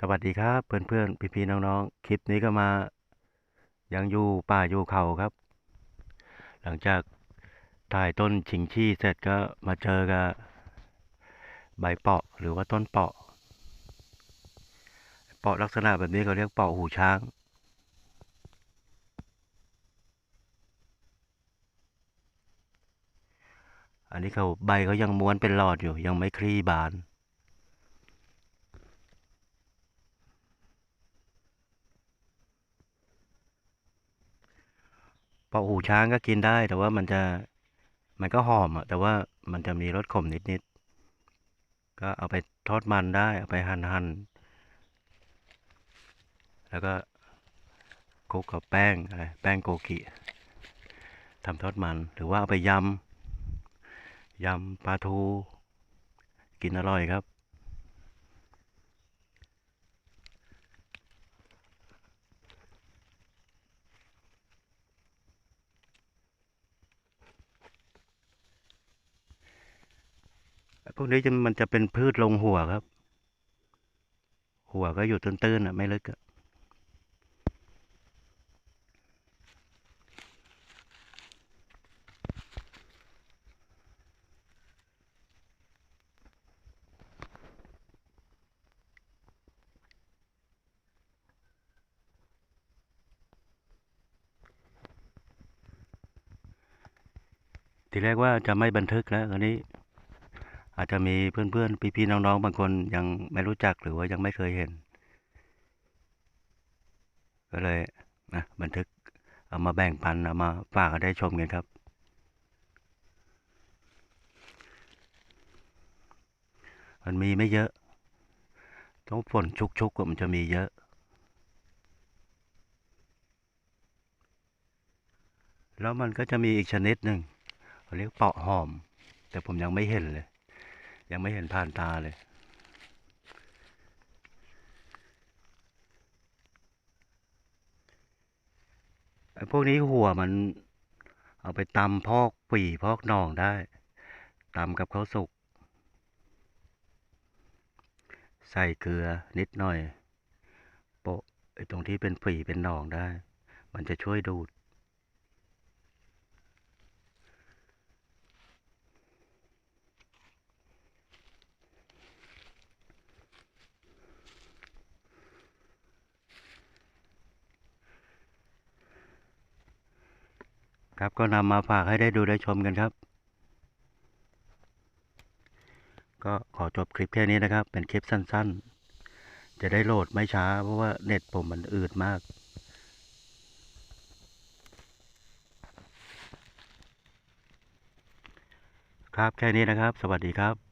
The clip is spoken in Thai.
สวัสดีครับ เพื่อนๆพี่ๆน้องๆ คลิปนี้ก็มา ยังอยู่ป่าอยู่เขาครับ หลังจากถ่ายต้นชิงชี่เสร็จก็มาเจอกับใบเปาะหรือว่าต้นเปาะ เปาะลักษณะแบบนี้เขาเรียกเปาะหูช้างอันนี้เขาใบเขายังม้วนเป็นหลอดอยู่ยังไม่คลี่บาน เปาะหูช้างก็กินได้ แต่ว่ามันจะมันก็หอมอะแต่ว่ามันจะมีรสขมนิดๆก็เอาไปทอดมันได้ เอาไปหั่นหั่นแล้วก็คลุกกับแป้งอะไรแป้งโกกิทำทอดมันหรือว่าเอาไปยำยำปลาทู กินอร่อยครับ พวกนี้จะมันจะเป็นพืชลงหัวครับ หัวก็อยู่ตื้นๆอะ ไม่ลึกอะทีแรกว่าจะไม่บันทึกแล้วคราวนี้ อาจจะมีเพื่อนๆ พี่ๆ น้องๆ บางคนยังไม่รู้จักหรือว่ายังไม่เคยเห็น ก็เลยนะบันทึกเอามาแบ่งปันเอามาฝากให้ได้ชมกันครับ มันมีไม่เยอะ ต้องฝนชุกๆกว่ามันจะมีเยอะ แล้วมันก็จะมีอีกชนิดหนึ่งเรียกเปาะหอม แต่ผมยังไม่เห็นเลย ยังไม่เห็นผ่านตาเลย ไอ้พวกนี้หัวมัน เอาไปตำพอกปีพอกหนองได้ตำกับข้าวสุก ใส่เกลือนิดหน่อย โปะไอ้ตรงที่เป็นฝีเป็นหนองได้ มันจะช่วยดูด ครับก็นำมาฝากให้ได้ดูได้ชมกันครับ ก็ขอจบคลิปแค่นี้นะครับ เป็นคลิปสั้นๆ จะได้โหลดไม่ช้า เพราะว่าเน็ตผมมันอืดมากครับแค่นี้นะครับ สวัสดีครับ